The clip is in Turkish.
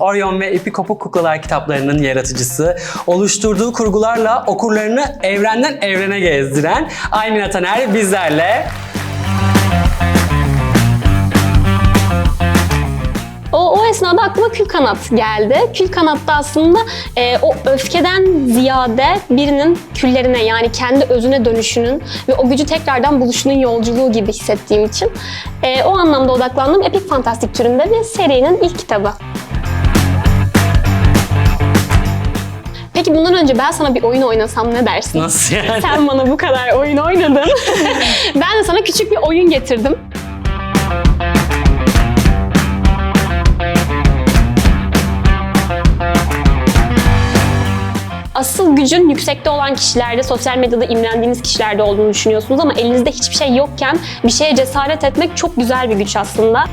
Orion ve İpi Kopuk Kuklalar kitaplarının yaratıcısı, oluşturduğu kurgularla okurlarını evrenden evrene gezdiren Aymina Taner bizlerle. O, o esnada aklıma kül kanat geldi. Kül kanatta aslında e, o öfkeden ziyade birinin küllerine yani kendi özüne dönüşünün ve o gücü tekrardan buluşunun yolculuğu gibi hissettiğim için e, o anlamda odaklandım. Epik fantastik türünde bir serinin ilk kitabı. Bundan önce ben sana bir oyun oynasam ne dersin? Nasıl yani? Sen bana bu kadar oyun oynadın. ben de sana küçük bir oyun getirdim. Asıl gücün yüksekte olan kişilerde, sosyal medyada imrendiğiniz kişilerde olduğunu düşünüyorsunuz ama elinizde hiçbir şey yokken bir şeye cesaret etmek çok güzel bir güç aslında.